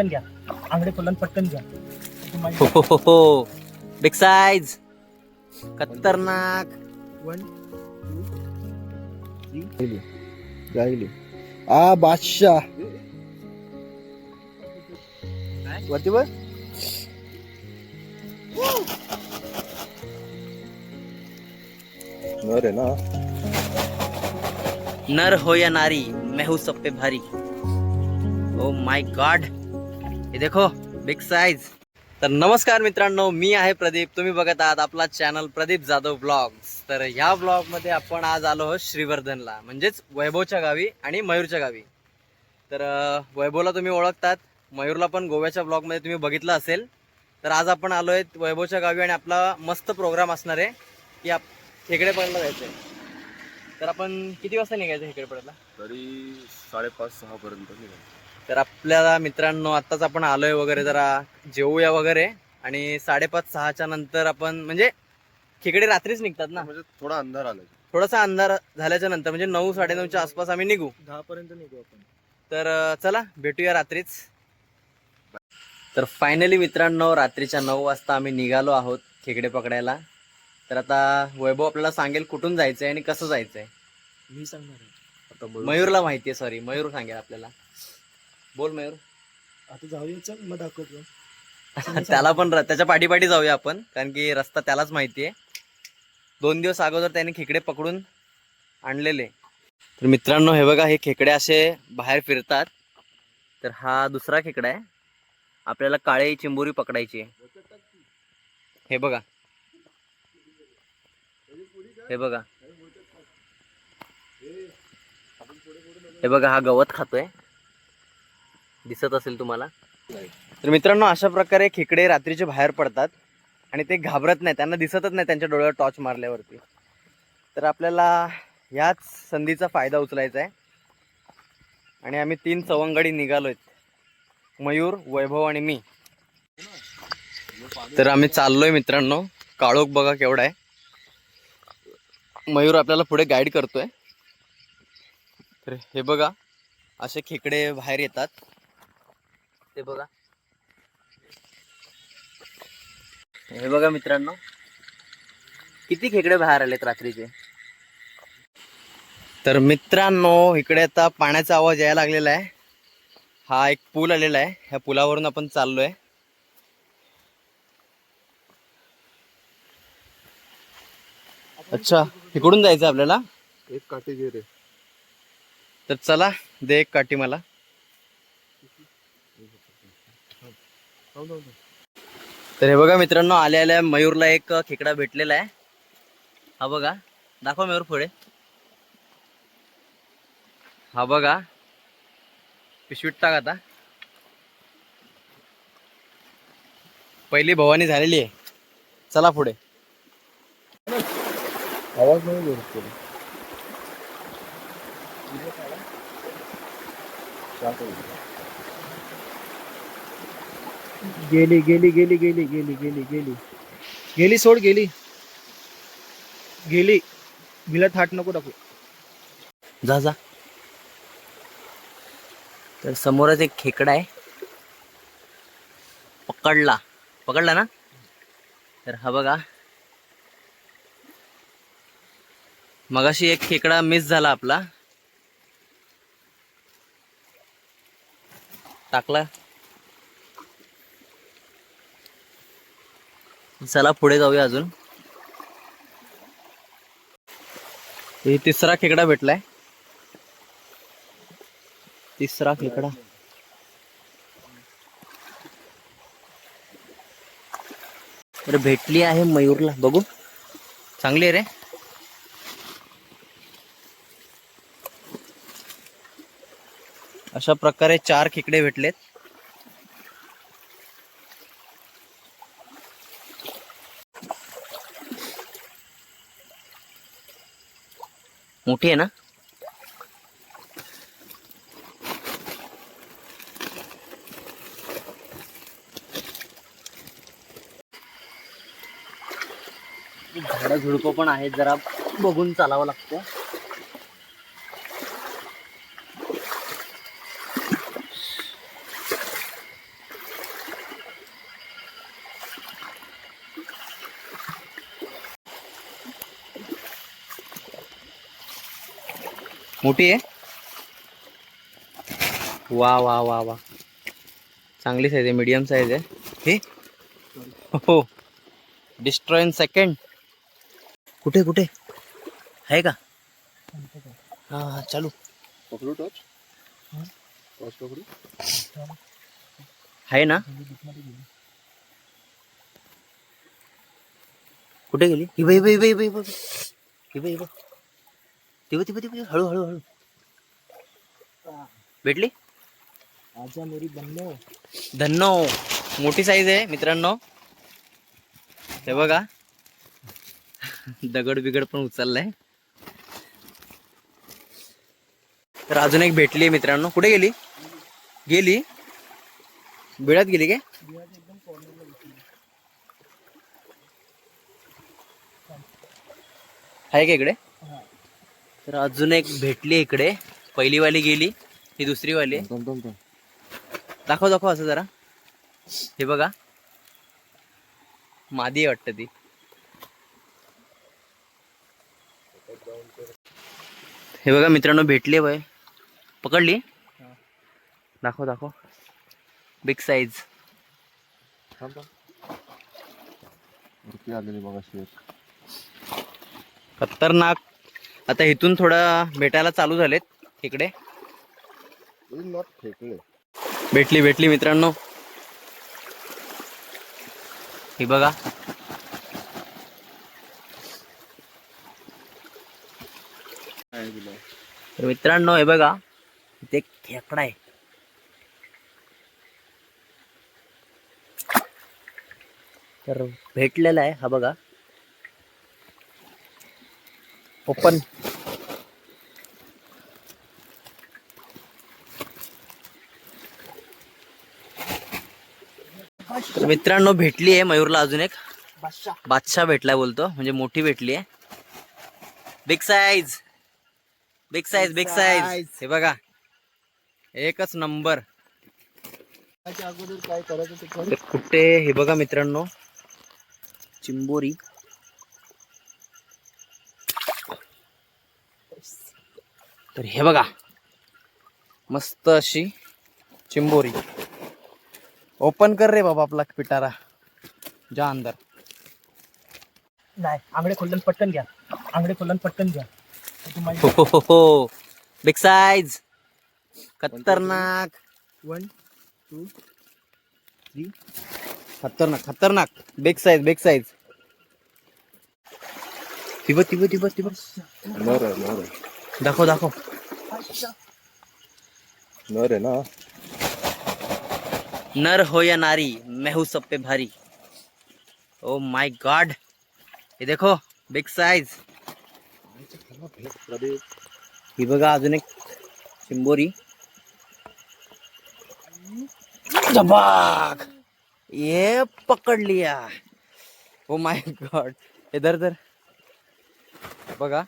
पटकन घ्या. आंगडे पडलं पटकन घ्या. तुम्हाला- हो हो हो हो. बिग खतरनाक. One, जाईल आ बादशाह. वरती वर. नर आहे ना. नर हो या नारी मैं हूं सब पे भारी. ओ माय गॉड देखो बिग साईज तर नमस्कार मित्रांनो मी आहे प्रदीप. तुम्ही बघत आहात आपला चॅनल प्रदीप जाधव ब्लॉग्स तर ह्या ब्लॉगमध्ये आपण आज आलो आहोत श्रीवर्धनला म्हणजेच वैभवच्या गावी आणि मयूरच्या गावी. तर वैभवला तुम्ही ओळखतात. मयूरला पण गोव्याच्या ब्लॉगमध्ये तुम्ही बघितलं असेल. तर आज आपण आलो आहेत वैभवच्या गावी आणि आपला मस्त प्रोग्राम असणार आहे की आप खेकडे पडला जायचं आहे तर आपण किती वाजता निघायचं खेकडे पडला तरी साडेपाच सहा पर्यंत तर आपल्याला मित्रांनो आत्ताच आपण आलोय वगैरे जरा जेवूया वगैरे. आणि साडेपाच सहाच्या नंतर आपण म्हणजे खेकडे रात्रीच निघतात ना? म्हणजे थोडा अंधार आला थोडासा अंधार झाल्याच्यानंतर म्हणजे नऊ साडेनऊच्या आसपास आम्ही निघू. दहा पर्यंत निघू आपण. तर अं, चला भेटूया रात्रीच. तर फायनली मित्रांनो रात्रीच्या नऊ वाजता आम्ही निघालो आहोत खेकडे पकडायला. तर आता वैभव आपल्याला सांगेल कुठून जायचंय आणि कसं जायचंय. मी सांगणार आहे. आता. मयूरला माहितीये सॉरी मयूर सांगेल आपल्याला. बोल मयूर. आता जाऊया चल मग दाखवतो. त्याला पण र- त्याच्या पाठीपाठी जाऊया आपण कारण की रस्ता त्यालाच माहिती आहे दोन दिवस अगोदर त्याने खेकडे पकडून आणलेले. तर मित्रांनो हे बघा हे खेकडे असे बाहेर फिरतात. तर हा दुसरा खेकडा आहे. आपल्याला काळे चिंबोरी पकडायची आहे. हे बघा. हे बघा. हे बघा हा गवत खातोय. दिसत असेल तुम्हाला? तर मित्रांनो अशा प्रकारे खेकडे रात्रीचे बाहेर पडतात आणि ते घाबरत नाही त्यांना दिसतच नाही त्यांच्या डोळ्यावर टॉर्च मारल्यावरती. तर आपल्याला ह्याच संधीचा फायदा उचलायचा आहे. आणि आम्ही तीन सवंगडी निघालोय मयूर वैभव आणि मी. तर आम्ही चाललोय मित्रांनो. काळोख बघा केवढा आहे. मयूर आपल्याला पुढे गाईड करतोय. तर हे बघा असे खेकडे बाहेर येतात. ते बघा. हे बघा मित्रांनो किती खेकडे बाहेर आलेत रात्रीचे? तर मित्रांनो इकडे आता पाण्याचा आवाज यायला लागलेला आहे. हा एक पूल आलेला आहे. ह्या पुलावरून आपण चाललोय. अच्छा इकडून जायचं आपल्याला? एक काठी घे रे. तर चला दे एक काठी मला. तर हे बघा मित्रांनो आल्या आल्या मयूरला एक खेकडा भेटलेला आहे. हा बघा दाखवा मयूर पुढे. हा बघा पिशवीत टाक आता. पहिली भवानी झालेली आहे. चला पुढे. आवाज नाही. गेली गेली गेली गेली गेली गेली गेली. गेली सोड गेली. गेली. मिला थाट नको टाकू. जा जा. तर समोरच एक खेकडा आहे. पकडला. पकडला ना? तर हा बघा. मगाशी एक खेकडा मिस झाला आपला. टाकला. चला पुढे जाऊया अजून. हे तिसरा खेकडा भेटलाय. तिसरा खेकडा. तर भेटली आहे मयूरला. बघू. चांगली आहे रे. अशा प्रकारे चार खेकडे भेटलेत. मोठी आहे ना? झाडं झुडपं पण आहेत जरा बघून चालावं लागतं. मोठी आहे. वा वा वा वा. चांगली साईज आहे मीडियम साईज आहे. हे? हो. डिस्ट्रॉय इन सेकंड कुठे कुठे? आहे का? हा हा चालू. पकडू टॉच टॉच पकडू? आहे ना? कुठे गेली? ही बाई बाई बाई बाई बाई ही बाई. तिबा तिबा तिबा हळू हळू हळू. भेटली? आजा मेरी बन्नो. धन्नो. मोठी साईज आहे मित्रांनो. हे बघा. दगड बिगड पण उचललाय. तर अजून एक भेटली आहे मित्रांनो. कुठे गेली? गेली. बिळात गेली काय? आहे का इकडे? तर अजून एक भेटली इकडे. पहिली वाली गेली ही दुसरी वाली दाखव दाखव असं जरा. हे बघा. मादी वाटतं ती. हे बघा मित्रांनो भेटली बाय पकडली? दाखव दाखव. बिग साईज खतरनाक. आता इथून थोडं भेटायला चालू झालेत इकडे. भेटली भेटली मित्रांनो. ही बघा. तर मित्रांनो हे बघा. इथे खेकडा आहे. तर भेटलेला आहे हा बघा. ओपन. तर मित्रांनो भेटली आहे मयूरला अजून एक. बादशाह. भेटलाय बोलतो म्हणजे मोठी भेटली आहे. Big size big size big size. हे बघा. एकच नंबर काय करायचं कुठे? हे बघा मित्रांनो. चिंबोरी. तर हे बघा. मस्त अशी चिंबोरी. ओपन कर रे बाबा आपला पिटारा. जा अंदर. नाही आंगडे खोलन पटकन घ्या. आंगडे खोलन पटकन घ्या. हो हो हो हो. बिग साईज खतरनाक. वन टू खतरनाक खतरनाक. बिग साईज बिग साईज तिब तिब तिब तिब नर आहे दाखव दाखव नर आहे ना। नर हो या नारी मैं हूँ सब पे भारी। ओ माय गॉड हे देखो बिग साईज प्रदीप ही बघा अजून एक चिंबोरी। जबाग ये पकड लिया। ओ माय गॉड इधर धर बघा।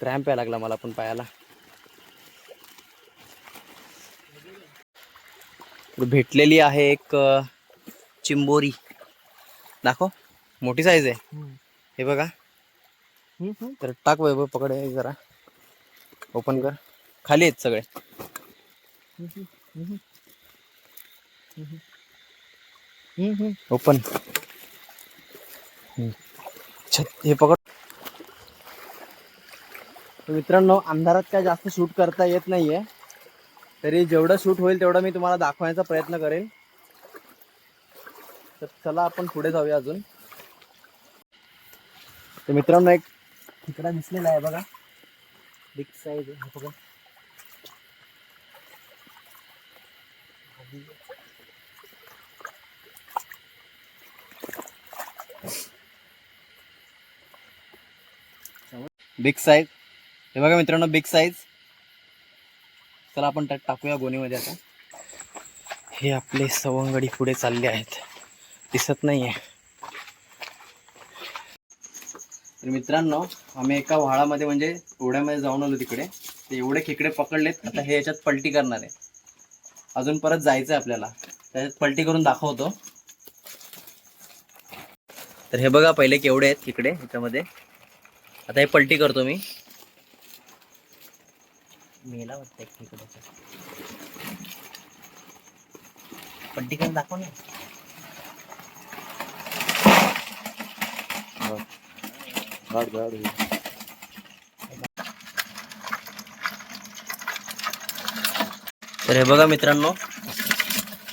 क्रॅम्प यायला लागला मला पण पायाला. भेटलेली आहे एक चिंबोरी. दाखव. मोठी साईज आहे. हे बघा. तर टाक वैभव पकड जरा. ओपन कर. खाली आहेत सगळे. ओपन हे पकड. मित्रांनो अंधारात काय जास्त शूट करता येत नाहीये. तरी जेवढं शूट होईल तेवढं मी तुम्हाला दाखवण्याचा प्रयत्न करेन तर चला आपण पुढे जाऊया अजून. तर मित्रांनो एक तिकडा दिसलेला आहे बघा. बिग साईज आहे बघा. बिग साईज हे बघा मित्रांनो बिग साईज चला आपण त्यात टाकूया गोणीमध्ये आता. हे आपले सवंगडी पुढे चालले आहेत. दिसत नाही आहे तर मित्रांनो आम्ही एका व्हाळामध्ये म्हणजे ओढ्यामध्ये जाऊन आलो तिकडे. ते एवढे खेकडे पकडलेत आता हे याच्यात पलटी करणार आहे. अजून परत जायचं आहे आपल्याला. त्याच्यात पलटी करून दाखवतो. तर हे बघा पहिले केवढे आहेत तिकडे ह्याच्यामध्ये आता हे पलटी करतो मी. मेला वाटतं एक खेकड्याचा पट्टी करून दाखव ना. झाड झाड हे. तर हे बघा मित्रांनो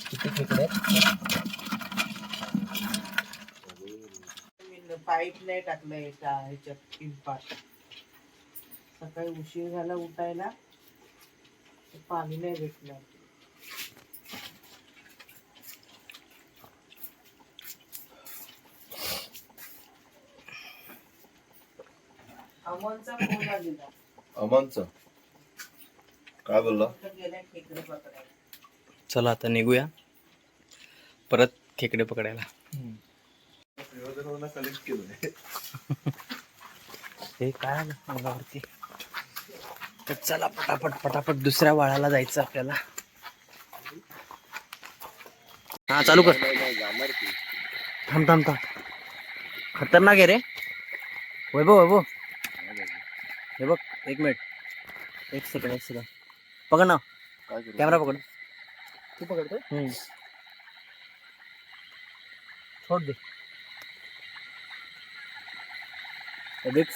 किती खेकडे. पाईप नाही टाकलं एका ह्याच्यात पिंपात सकाळी उशीर झाला उठायला. पाणी नाही भेटलं अमोलचा फोन आलेला अमनचं काय बोलला? खेकडे पकडायला. चला आता निघूया. परत खेकडे पकडायला. कलेक्ट केलं हे काय आलं? अंगावरती? तर चला पटापट पटापट दुसऱ्या वाळाला जायचं आपल्याला. हा चालू कर. थांब थांब थांब. खतरनाक आहे रे. वैभव वैभव. हे बघ एक मिनिट. एक सेकंड एक सेकंड पकड ना. कॅमेरा पकड. तू पकडतो. सोड दे.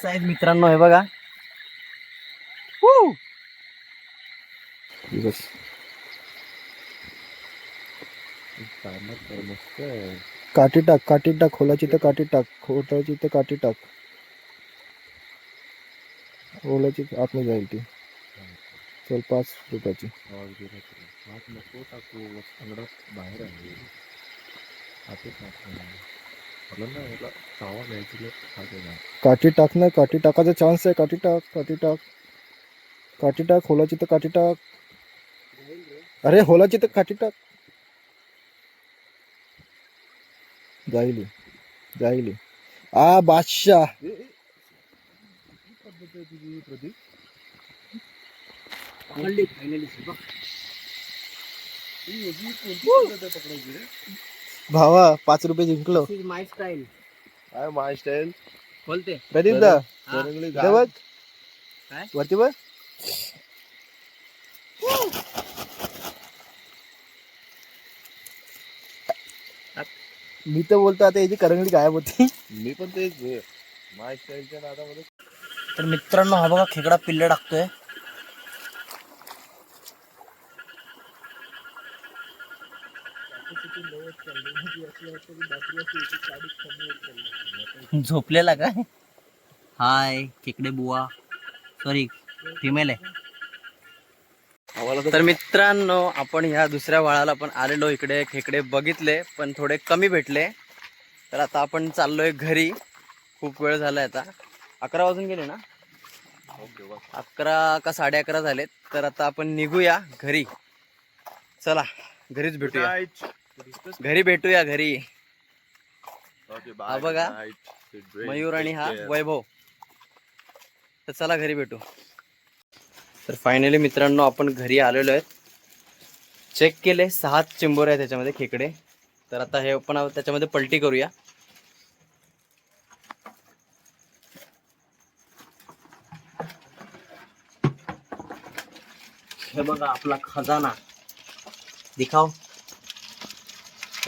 साईज मित्रांनो हे बघा. बस कामात मस्त आहे. काठी टाक काठी टाक खोलाची तर काठी टाक खोटाची तर काठी टाक ओलाची आतमध्ये जाईल ती चल पाच रुपयाची आवाज गेला तरी. हात नको टाकू अंगडात बाहेर आहे हातच टाकू नये. मला ना याला चावा द्यायची लय खात आहे ना. काठी टाक ना काठी टाकायचा चान्स आहे काठी टाक काठी टाक काठी टाक खोलाची तर काठी टाक अरे होलाची तर काठी टाक जाईल जाईल आ बादशाह. भावा पाच रुपये जिंकलो. माय स्टाईल काय माय स्टाईल बोलते प्रदीप दा बघ काय? वरती बघ मी तर बोलतो आता याची करंगडी गायब होती. मी पण तेच माय स्टाईलच्या नादामध्ये तर मित्रांनो हा बघा खेकडा पिल्ल टाकतोय. झोपलेला काय? हाय खेकडे बुवा. सॉरी फिमेल आहे. तर मित्रांनो आपण ह्या दुसऱ्या वाळाला पण आलेलो इकडे खेकडे बघितले पण थोडे कमी भेटले. तर आता आपण चाललोय घरी. खूप वेळ झालाय आता. अकरा वाजून गेले ना? अकरा का साडे अकरा झालेत. तर आता आपण निघूया घरी. चला घरीच भेटूया. घरी भेटूया घरी. हा बघा. मयूर आणि हा वैभव. तर चला घरी भेटू. तर फायनली मित्रांनो आपण घरी आलेलो आहेत. चेक केले सहा चिंबोर आहे त्याच्यामध्ये खेकडे. तर आता हे आपण त्याच्यामध्ये पलटी करूया. हे बघा आपला खजाना. दिखाव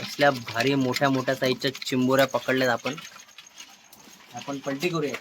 असल्या भारी मोठ्या मोठ्या साईजच्या चिंबोऱ्या पकडल्यात आपण. आपण पलटी करूया